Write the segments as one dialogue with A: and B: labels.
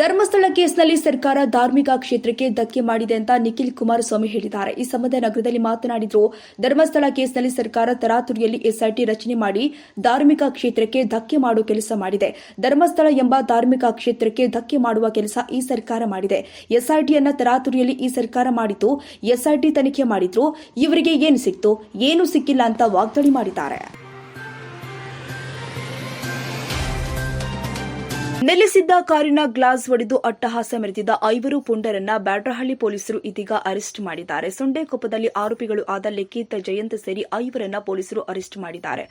A: ಧರ್ಮಸ್ಥಳ ಕೇಸ್ನಲ್ಲಿ ಸರ್ಕಾರ ಧಾರ್ಮಿಕ ಕ್ಷೇತ್ರಕ್ಕೆ ಧಕ್ಕೆ ಮಾಡಿದೆ ಅಂತ ನಿಖಿಲ್ ಕುಮಾರಸ್ವಾಮಿ ಹೇಳಿದ್ದಾರೆ. ಈ ಸಂಬಂಧ ನಗರದಲ್ಲಿ ಮಾತನಾಡಿದ್ರು, ಧರ್ಮಸ್ಥಳ ಕೇಸ್ನಲ್ಲಿ ಸರ್ಕಾರ ತರಾತುರಿಯಲ್ಲಿ ಎಸ್ಐಟಿ ರಚನೆ ಮಾಡಿ ಧಾರ್ಮಿಕ ಕ್ಷೇತ್ರಕ್ಕೆ ಧಕ್ಕೆ ಮಾಡುವ ಕೆಲಸ ಮಾಡಿದೆ. ಧರ್ಮಸ್ಥಳ ಎಂಬ ಧಾರ್ಮಿಕ ಕ್ಷೇತ್ರಕ್ಕೆ ಧಕ್ಕೆ ಮಾಡುವ ಕೆಲಸ ಈ ಸರ್ಕಾರ ಮಾಡಿದೆ. ಎಸ್ಐಟಿಯನ್ನ ತರಾತುರಿಯಲ್ಲಿ ಈ ಸರ್ಕಾರ ಮಾಡಿತು ಎಸ್ಐಟಿ ತನಿಖೆ ಮಾಡಿದ್ರು, ಇವರಿಗೆ ಏನು ಸಿಕ್ತು, ಏನು ಸಿಕ್ಕಿಲ್ಲ ಅಂತ ವಾಗ್ದಾಳಿ ಮಾಡಿದ್ದಾರೆ. ನಿಲ್ಲಿಸಿದ್ದ ಕಾರಿನ ಗ್ಲಾಸ್ ಒಡೆದು ಅಟ್ಟಹಾಸ ಮೆರೆದಿದ್ದ ಐವರು ಪುಂಡರನ್ನ ಬ್ಯಾಡ್ರಹಳ್ಳಿ ಪೊಲೀಸರು ಇದೀಗ ಅರೆಸ್ಟ್ ಮಾಡಿದ್ದಾರೆ. ಸೊಂಡೆಕೊಪ್ಪದಲ್ಲಿ ಆರೋಪಿಗಳು ಆದ ಲಿಖಿತ್ ಜಯಂತ್ ಸೇರಿ ಐವರನ್ನ ಪೊಲೀಸರು ಅರೆಸ್ಟ್ ಮಾಡಿದ್ದಾರೆ.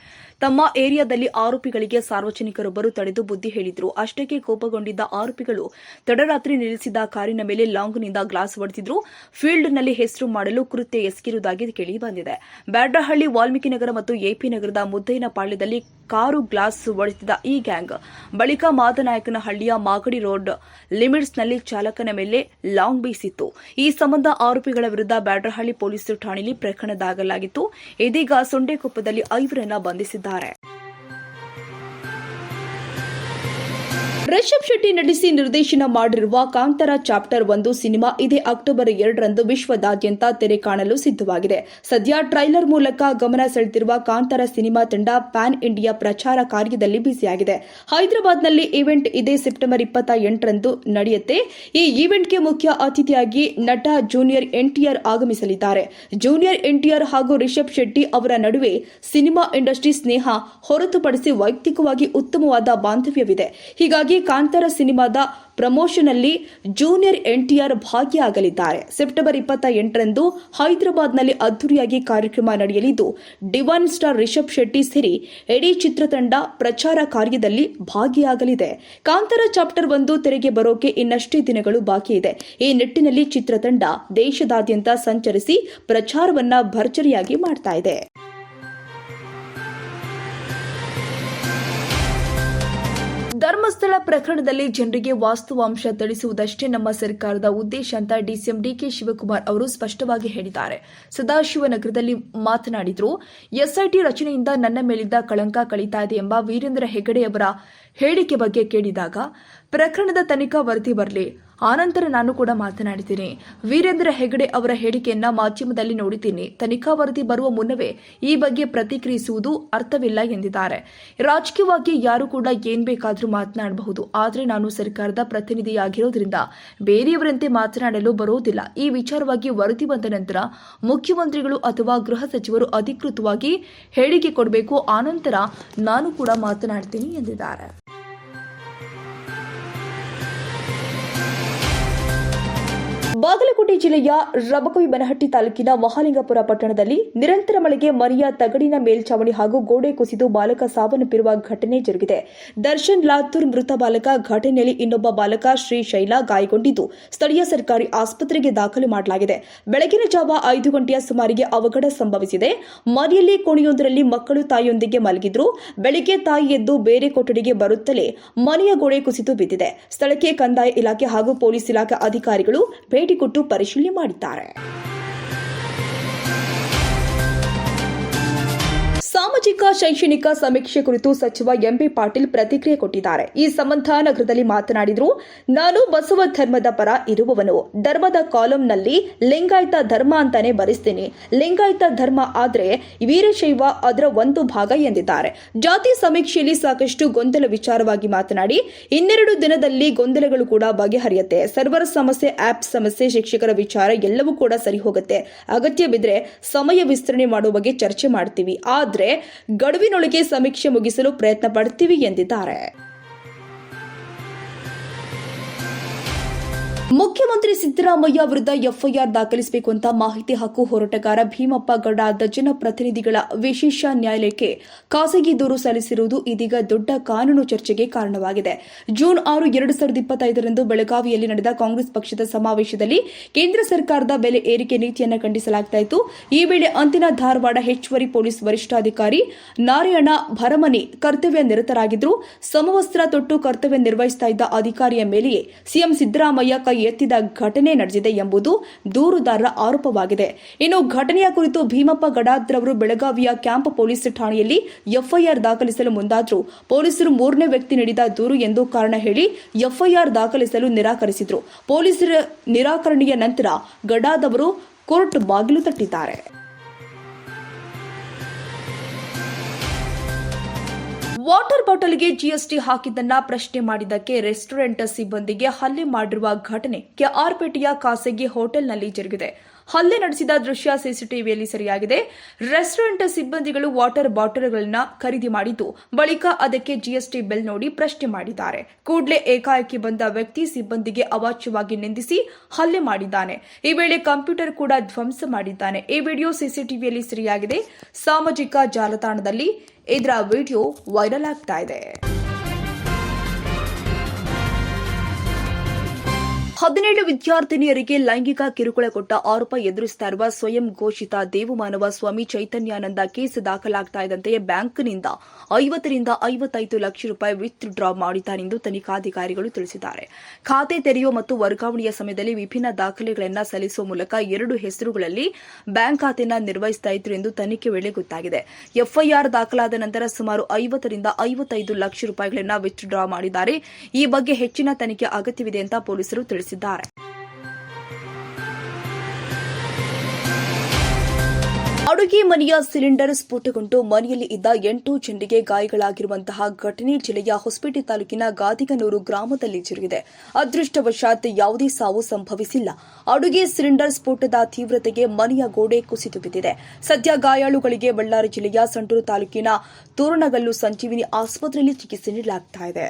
A: ತಮ್ಮ ಏರಿಯಾದಲ್ಲಿ ಆರೋಪಿಗಳಿಗೆ ಸಾರ್ವಜನಿಕರೊಬ್ಬರು ತಡೆದು ಬುದ್ಧಿ ಹೇಳಿದ್ರು. ಅಷ್ಟಕ್ಕೆ ಕೋಪಗೊಂಡಿದ್ದ ಆರೋಪಿಗಳು ತಡರಾತ್ರಿ ನಿಲ್ಲಿಸಿದ್ದ ಕಾರಿನ ಮೇಲೆ ಲಾಂಗ್ನಿಂದ ಗ್ಲಾಸ್ ಒಡೆದಿದ್ರು. ಫೀಲ್ಡ್ನಲ್ಲಿ ಹೆಸರು ಮಾಡಲು ಕೃತ್ಯ ಎಸಗಿರುವುದಾಗಿ ಕೇಳಿ ಬಂದಿದೆ. ಬ್ಯಾಡ್ರಹಳ್ಳಿ ವಾಲ್ಮೀಕಿ ನಗರ ಮತ್ತು ಎಪಿ ನಗರದ ಮುದ್ದೈನ ಪಾಳ್ಯದಲ್ಲಿ ಕಾರು ಗ್ಲಾಸ್ ಒಡೆದಿದ್ದ ಈ ಗ್ಯಾಂಗ್. ಬಳಿಕ ಮಾದನಾಯಕನಹಳ್ಳಿಯ ಮಾಗಡಿ ರೋಡ್ ಲಿಮಿಟ್ಸ್ನಲ್ಲಿ ಚಾಲಕನ ಮೇಲೆ ಲಾಂಗ್ ಬೀಸಿತ್ತು. ಈ ಸಂಬಂಧ ಆರೋಪಿಗಳ ವಿರುದ್ಧ ಬ್ಯಾಡ್ರಹಳ್ಳಿ ಪೊಲೀಸ್ ಠಾಣೆಯಲ್ಲಿ ಪ್ರಕರಣ ದಾಖಲಾಗಿತ್ತು. ಇದೀಗ ಸೊಂಡೆಕೊಪ್ಪದಲ್ಲಿ ಐವರನ್ನ ಬಂಧಿಸಿದ್ದಾರೆ. ರಿಷಬ್ ಶೆಟ್ಟಿ ನಡೆಸಿ ನಿರ್ದೇಶನ ಮಾಡಿರುವ ಕಾಂತಾರ ಚಾಪ್ಟರ್ ಒಂದು ಸಿನಿಮಾ ಇದೇ ಅಕ್ಟೋಬರ್ ಎರಡರಂದು ವಿಶ್ವದಾದ್ಯಂತ ತೆರೆ ಕಾಣಲು ಸಿದ್ಧವಾಗಿದೆ. ಸದ್ಯ ಟ್ರೈಲರ್ ಮೂಲಕ ಗಮನ ಸೆಳೆದಿರುವ ಕಾಂತಾರ ಸಿನಿಮಾ ತಂಡ ಪ್ಯಾನ್ ಇಂಡಿಯಾ ಪ್ರಚಾರ ಕಾರ್ಯದಲ್ಲಿ ಬ್ಯುಸಿಯಾಗಿದೆ. ಹೈದರಾಬಾದ್ನಲ್ಲಿ ಈವೆಂಟ್ ಇದೇ ಸೆಪ್ಟೆಂಬರ್ ಇಪ್ಪತ್ತ ಎಂಟರಂದು ನಡೆಯುತ್ತೆ. ಈ ಈವೆಂಟ್ಗೆ ಮುಖ್ಯ ಅತಿಥಿಯಾಗಿ ನಟ ಜೂನಿಯರ್ ಎನ್ಟಿಆರ್ ಆಗಮಿಸಲಿದ್ದಾರೆ. ಜೂನಿಯರ್ ಎನ್ಟಿಆರ್ ಹಾಗೂ ರಿಷಬ್ ಶೆಟ್ಟಿ ಅವರ ನಡುವೆ ಸಿನಿಮಾ ಇಂಡಸ್ಟ್ರಿ ಸ್ನೇಹ ಹೊರತುಪಡಿಸಿ ವೈಯಕ್ತಿಕವಾಗಿ ಉತ್ತಮವಾದ ಬಾಂಧವ್ಯವಿದೆ. ಹೀಗಾಗಿ ಕಾಂತಾರ ಸಿನಿಮಾದ ಪ್ರಮೋಷನ್ ಅಲ್ಲಿ ಜೂನಿಯರ್ ಎನ್ಟಿಆರ್ ಭಾಗಿಯಾಗಲಿದ್ದಾರೆ. ಸೆಪ್ಟೆಂಬರ್ ಇಪ್ಪತ್ತ ಎಂಟರಂದು ಹೈದರಾಬಾದ್ನಲ್ಲಿ ಅದ್ದೂರಿಯಾಗಿ ಕಾರ್ಯಕ್ರಮ ನಡೆಯಲಿದ್ದು, ಡಿವೈನ್ ಸ್ಟಾರ್ ರಿಷಬ್ ಶೆಟ್ಟಿ ಸೇರಿ ಇಡೀ ಚಿತ್ರತಂಡ ಪ್ರಚಾರ ಕಾರ್ಯದಲ್ಲಿ ಭಾಗಿಯಾಗಲಿದೆ. ಕಾಂತಾರ ಚಾಪ್ಟರ್ ಒಂದು ತೆರೆಗೆ ಬರೋಕೆ ಇನ್ನಷ್ಟೇ ದಿನಗಳು ಬಾಕಿ ಇದೆ. ಈ ನಿಟ್ಟಿನಲ್ಲಿ ಚಿತ್ರತಂಡ ದೇಶದಾದ್ಯಂತ ಸಂಚರಿಸಿ ಪ್ರಚಾರವನ್ನ ಭರ್ಜರಿಯಾಗಿ ಮಾಡ್ತಾ ಇದೆ. ಧರ್ಮಸ್ಥಳ ಪ್ರಕರಣದಲ್ಲಿ ಜನರಿಗೆ ವಾಸ್ತವಾಂಶ ತಿಳಿಸುವುದಷ್ಟೇ ನಮ್ಮ ಸರ್ಕಾರದ ಉದ್ದೇಶ ಅಂತ ಡಿಸಿಎಂ ಡಿಕೆ ಶಿವಕುಮಾರ್ ಅವರು ಸ್ಪಷ್ಟವಾಗಿ ಹೇಳಿದ್ದಾರೆ. ಸದಾಶಿವನಗರದಲ್ಲಿ ಮಾತನಾಡಿದ್ರು, ಎಸ್ಐಟಿ ರಚನೆಯಿಂದ ನನ್ನ ಮೇಲಿದ್ದ ಕಳಂಕ ಕಳೀತಾ ಇದೆ ಎಂಬ ವೀರೇಂದ್ರ ಹೆಗಡೆ ಅವರ ಹೇಳಿಕೆ ಬಗ್ಗೆ ಕೇಳಿದಾಗ, ಪ್ರಕರಣದ ತನಿಖಾ ವರದಿ ಬರಲಿ ಆನಂತರ ನಾನು ಕೂಡ ಮಾತನಾಡಿದ್ದೀನಿ. ವೀರೇಂದ್ರ ಹೆಗಡೆ ಅವರ ಹೇಳಿಕೆಯನ್ನ ಮಾಧ್ಯಮದಲ್ಲಿ ನೋಡಿದ್ದೀನಿ. ತನಿಖಾ ವರದಿ ಬರುವ ಮುನ್ನವೇ ಈ ಬಗ್ಗೆ ಪ್ರತಿಕ್ರಿಯಿಸುವುದು ಅರ್ಥವಿಲ್ಲ ಎಂದಿದ್ದಾರೆ. ರಾಜಕೀಯವಾಗಿ ಯಾರು ಕೂಡ ಏನ್ ಬೇಕಾದರೂ ಮಾತನಾಡಬಹುದು. ಆದರೆ ನಾನು ಸರ್ಕಾರದ ಪ್ರತಿನಿಧಿಯಾಗಿರೋದ್ರಿಂದ ಬೇರೆಯವರಂತೆ ಮಾತನಾಡಲು ಬರೋದಿಲ್ಲ ಈ ವಿಚಾರವಾಗಿ ವರದಿ ಬಂದ ನಂತರ ಮುಖ್ಯಮಂತ್ರಿಗಳು ಅಥವಾ ಗೃಹ ಸಚಿವರು ಅಧಿಕೃತವಾಗಿ ಹೇಳಿಕೆ ಕೊಡಬೇಕು. ಆನಂತರ ನಾನು ಕೂಡ ಮಾತನಾಡ್ತೀನಿ ಎಂದಿದ್ದಾರೆ. ಬಾಗಲಕೋಟೆ ಜಿಲ್ಲೆಯ ರಬಕವಿ ಬನಹಟ್ಟಿ ತಾಲೂಕಿನ ಮಹಾಲಿಂಗಪುರ ಪಟ್ಟಣದಲ್ಲಿ ನಿರಂತರ ಮಳೆಗೆ ಮರಿಯ ತಗಡಿನ ಮೇಲ್ಚಾವಣಿ ಹಾಗೂ ಗೋಡೆ ಕುಸಿದು ಬಾಲಕ ಸಾವನ್ನಪ್ಪಿರುವ ಘಟನೆ ಜರುಗಿದೆ. ದರ್ಶನ್ ಲಾತೂರ್ ಮೃತ ಬಾಲಕ, ಘಟನೆಯಲ್ಲಿ ಇನ್ನೊಬ್ಬ ಬಾಲಕ ಶ್ರೀ ಶೈಲಾ ಗಾಯಗೊಂಡಿದ್ದು ಸ್ಥಳೀಯ ಸರ್ಕಾರಿ ಆಸ್ಪತ್ರೆಗೆ ದಾಖಲು ಮಾಡಲಾಗಿದೆ. ಬೆಳಗಿನ ಜಾವ ಐದು ಗಂಟೆಯ ಸುಮಾರಿಗೆ ಅವಘಡ ಸಂಭವಿಸಿದೆ. ಮನೆಯಲ್ಲಿ ಕೋಣೆಯೊಂದರಲ್ಲಿ ಮಕ್ಕಳು ತಾಯಿಯೊಂದಿಗೆ ಮಲಗಿದ್ರು. ಬೆಳಿಗ್ಗೆ ತಾಯಿ ಎದ್ದು ಬೇರೆ ಕೊಠಡಿಗೆ ಬರುತ್ತಲೇ ಮನೆಯ ಗೋಡೆ ಕುಸಿದು ಬಿದ್ದಿದೆ. ಸ್ಥಳಕ್ಕೆ ಕಂದಾಯ ಇಲಾಖೆ ಹಾಗೂ ಪೊಲೀಸ್ ಇಲಾಖೆ ಅಧಿಕಾರಿಗಳು ಭೇಟಿ ಕೊಟ್ಟು ಪರಿಶೀಲನೆ ಮಾಡಿದ್ದಾರೆ. ಸಾಮಾಜಿಕ, ಶೈಕ್ಷಣಿಕ ಸಮೀಕ್ಷೆ ಕುರಿತು ಸಚಿವ ಎಂಬಿ ಪಾಟೀಲ್ ಪ್ರತಿಕ್ರಿಯೆ ಕೊಟ್ಟಿದ್ದಾರೆ. ಈ ಸಂಬಂಧ ನಗರದಲ್ಲಿ ಮಾತನಾಡಿದರು, ನಾನು ಬಸವ ಧರ್ಮದ ಪರ ಇರುವವನು. ಧರ್ಮದ ಕಾಲಂನಲ್ಲಿ ಲಿಂಗಾಯತ ಧರ್ಮ ಅಂತಾನೆ ಬರೆಸ್ತೀನಿ. ಲಿಂಗಾಯತ ಧರ್ಮ ಆದ್ರೆ ವೀರಶೈವ ಅದರ ಒಂದು ಭಾಗ ಎಂದಿದ್ದಾರೆ. ಜಾತಿ ಸಮೀಕ್ಷೆಯಲ್ಲಿ ಸಾಕಷ್ಟು ಗೊಂದಲ ವಿಚಾರವಾಗಿ ಮಾತನಾಡಿ, ಇನ್ನೆರಡು ದಿನದಲ್ಲಿ ಗೊಂದಲಗಳು ಕೂಡ ಬಗೆಹರಿಯುತ್ತೆ. ಸರ್ವರ್ ಸಮಸ್ಯೆ ಆಪ್ ಸಮಸ್ಯೆ, ಶಿಕ್ಷಕರ ವಿಚಾರ ಎಲ್ಲವೂ ಕೂಡ ಸರಿ ಹೋಗುತ್ತೆ ಅಗತ್ಯ ಬಿದ್ದರೆ ಸಮಯ ವಿಸ್ತರಣೆ ಮಾಡುವ ಬಗ್ಗೆ ಚರ್ಚೆ ಮಾಡ್ತೀವಿ. ಆದ್ರೆ ಗಡುವಿನೊಳಗೆ ಸಮೀಕ್ಷೆ ಮುಗಿಸಲು ಪ್ರಯತ್ನ ಪಡ್ತೀವಿ ಎಂದಿದ್ದಾರೆ. ಮುಖ್ಯಮಂತ್ರಿ ಸಿದ್ದರಾಮಯ್ಯ ವಿರುದ್ಧ ಎಫ್ಐಆರ್ ದಾಖಲಿಸಬೇಕು ಅಂತ ಮಾಹಿತಿ ಹಕ್ಕು ಹೋರಾಟಗಾರ ಭೀಮಪ್ಪ ಗೌಡ ಜನಪ್ರತಿನಿಧಿಗಳ ಪ್ರತಿನಿಧಿಗಳ ವಿಶೇಷ ನ್ಯಾಯಾಲಯಕ್ಕೆ ಖಾಸಗಿ ದೂರು ಸಲ್ಲಿಸಿರುವುದು ಇದೀಗ ದೊಡ್ಡ ಕಾನೂನು ಚರ್ಚೆಗೆ ಕಾರಣವಾಗಿದೆ. ಜೂನ್ ಆರು, ಎರಡು ಸಾವಿರದ ಇಪ್ಪತ್ತೈದರಂದು ಬೆಳಗಾವಿಯಲ್ಲಿ ನಡೆದ ಕಾಂಗ್ರೆಸ್ ಪಕ್ಷದ ಸಮಾವೇಶದಲ್ಲಿ ಕೇಂದ್ರ ಸರ್ಕಾರದ ಬೆಲೆ ಏರಿಕೆ ನೀತಿಯನ್ನು ಖಂಡಿಸಲಾಗುತ್ತಿತ್ತು ಈ ವೇಳೆ ಅಂದಿನ ಧಾರವಾಡ ಹೆಚ್ಚುವರಿ ಪೊಲೀಸ್ ವರಿಷ್ಠಾಧಿಕಾರಿ ನಾರಾಯಣ ಭರಮನಿ ಕರ್ತವ್ಯ ನಿರತರಾಗಿದ್ದರು ಸಮವಸ್ತ್ರ ತೊಟ್ಟು ಕರ್ತವ್ಯ ನಿರ್ವಹಿಸುತ್ತಿದ್ದ ಅಧಿಕಾರಿಯ ಮೇಲೆಯೇ ಸಿಎಂ ಸಿದ್ದರಾಮಯ್ಯ ಕೈ ಎತ್ತಿದ ಘಟನೆ ನಡೆದಿದೆ ಎಂಬುದು ದೂರುದಾರರ ಆರೋಪವಾಗಿದೆ. ಇನ್ನು ಘಟನೆಯ ಕುರಿತು ಭೀಮಪ್ಪ ಗಡಾದ್ರವರು ಬೆಳಗಾವಿಯ ಕ್ಯಾಂಪ್ ಪೊಲೀಸ್ ಠಾಣೆಯಲ್ಲಿ ಎಫ್ಐಆರ್ ದಾಖಲಿಸಲು ಮುಂದಾದ್ರು. ಪೊಲೀಸರು ಮೂರನೇ ವ್ಯಕ್ತಿ ನೀಡಿದ ದೂರು ಎಂದು ಕಾರಣ ಹೇಳಿ ಎಫ್ಐಆರ್ ದಾಖಲಿಸಲು ನಿರಾಕರಿಸಿದ್ರು. ಪೊಲೀಸರ ನಿರಾಕರಣೆಯ ನಂತರ ಗಡಾದವರು ಕೋರ್ಟ್ ಬಾಗಿಲು ತಟ್ಟಿದ್ದಾರೆ. ವಾಟರ್ ಬಾಟಲ್ಗೆ ಜಿಎಸ್ಟಿ ಹಾಕಿದ್ದನ್ನ ಪ್ರಶ್ನೆ ಮಾಡಿದ್ದಕ್ಕೆ ರೆಸ್ಟೋರೆಂಟ್ ಸಿಬ್ಬಂದಿಗೆ ಹಲ್ಲೆ ಮಾಡಿರುವ ಘಟನೆ ಕೆಆರ್ಪೇಟೆಯ ಖಾಸಗಿ ಹೋಟೆಲ್ನಲ್ಲಿ ಜರುಗಿದೆ. ಹಲ್ಲೆ ನಡೆಸಿದ ದೃಶ್ಯ ಸಿಸಿಟಿವಿಯಲ್ಲಿ ಸರಿಯಾಗಿದೆ. ರೆಸ್ಟೋರೆಂಟ್ ಸಿಬ್ಬಂದಿಗಳು ವಾಟರ್ ಬಾಟಲ್ಗಳನ್ನ ಖರೀದಿ ಮಾಡಿದ್ದು, ಬಳಿಕ ಅದಕ್ಕೆ ಜಿಎಸ್ಟಿ ಬೆಲ್ ನೋಡಿ ಪ್ರಶ್ನೆ ಮಾಡಿದ್ದಾರೆ. ಕೂಡಲೇ ಏಕಾಏಕಿ ಬಂದ ವ್ಯಕ್ತಿ ಸಿಬ್ಬಂದಿಗೆ ಅವಾಚ್ಯವಾಗಿ ನಿಂದಿಸಿ ಹಲ್ಲೆ ಮಾಡಿದ್ದಾನೆ. ಈ ವೇಳೆ ಕಂಪ್ಯೂಟರ್ ಕೂಡ ಧ್ವಂಸ ಮಾಡಿದ್ದಾನೆ. ಈ ವಿಡಿಯೋ ಸಿಸಿಟಿವಿಯಲ್ಲಿ ಸರಿಯಾಗಿದೆ. ಸಾಮಾಜಿಕ ಜಾಲತಾಣದಲ್ಲಿ ಇದರ ವಿಡಿಯೋ ವೈರಲ್ ಆಗ್ತಾ ಇದೆ ಹದಿನೇಳು ವಿದ್ಯಾರ್ಥಿನಿಯರಿಗೆ ಲೈಂಗಿಕ ಕಿರುಕುಳ ಕೊಟ್ಟ ಆರೋಪ ಎದುರಿಸ್ತಾ ಇರುವ ಸ್ವಯಂ ಘೋಷಿತ ದೇವಮಾನವ ಸ್ವಾಮಿ ಚೈತನ್ಯಾನಂದ ಕೇಸ್ ದಾಖಲಾಗ್ತಾ ಇದ್ದಂತೆ ಬ್ಯಾಂಕ್ನಿಂದ ಐವತ್ತರಿಂದ ಐವತ್ತೈದು ಲಕ್ಷ ರೂಪಾಯಿ ವಿತ್ ಡ್ರಾ ಮಾಡಿದ್ದಾರೆಂದು ತನಿಖಾಧಿಕಾರಿಗಳು ತಿಳಿಸಿದ್ದಾರೆ. ಖಾತೆ ತೆರೆಯುವ ಮತ್ತು ವರ್ಗಾವಣೆಯ ಸಮಯದಲ್ಲಿ ವಿಭಿನ್ನ ದಾಖಲೆಗಳನ್ನು ಸಲ್ಲಿಸುವ ಮೂಲಕ ಎರಡು ಹೆಸರುಗಳಲ್ಲಿ ಬ್ಯಾಂಕ್ ಖಾತೆಯನ್ನು ನಿರ್ವಹಿಸ್ತಾ ಇದ್ರು ಎಂದು ತನಿಖೆ ವೇಳೆ ಗೊತ್ತಾಗಿದೆ. ಎಫ್ಐಆರ್ ದಾಖಲಾದ ನಂತರ ಸುಮಾರು ಐವತ್ತರಿಂದ ಐವತ್ತೈದು ಲಕ್ಷ ರೂಪಾಯಿಗಳನ್ನು ವಿತ್ ಡ್ರಾ ಮಾಡಿದ್ದಾರೆ. ಈ ಬಗ್ಗೆ ಹೆಚ್ಚಿನ ತನಿಖೆ ಅಗತ್ಯವಿದೆ ಅಂತ ಪೊಲೀಸರು ತಿಳಿಸಿದ್ದಾರೆ. ಅಡುಗೆ ಮನೆಯ ಸಿಲಿಂಡರ್ ಸ್ಫೋಟಗೊಂಡು ಮನೆಯಲ್ಲಿ ಇದ್ದ ಎಂಟು ಜನರಿಗೆ ಗಾಯಗಳಾಗಿರುವಂತಹ ಘಟನೆ ಜಿಲ್ಲೆಯ ಹೊಸಪೇಟೆ ತಾಲೂಕಿನ ಗಾದಿಗನೂರು ಗ್ರಾಮದಲ್ಲಿ ಜರುಗಿದೆ. ಅದೃಷ್ಟವಶಾತ್ ಯಾವುದೇ ಸಾವು ಸಂಭವಿಸಿಲ್ಲ. ಅಡುಗೆ ಸಿಲಿಂಡರ್ ಸ್ಫೋಟದ ತೀವ್ರತೆಗೆ ಮನೆಯ ಗೋಡೆ ಕುಸಿದು ಬಿದ್ದಿದೆ. ಸದ್ಯ ಗಾಯಾಳುಗಳಿಗೆ ಬಳ್ಳಾರಿ ಜಿಲ್ಲೆಯ ಸಂಡೂರು ತಾಲೂಕಿನ ತೋರಣಗಲ್ಲು ಸಂಜೀವಿನಿ ಆಸ್ಪತ್ರೆಯಲ್ಲಿ ಚಿಕಿತ್ಸೆ ನೀಡಲಾಗ್ತಾ ಇದೆ.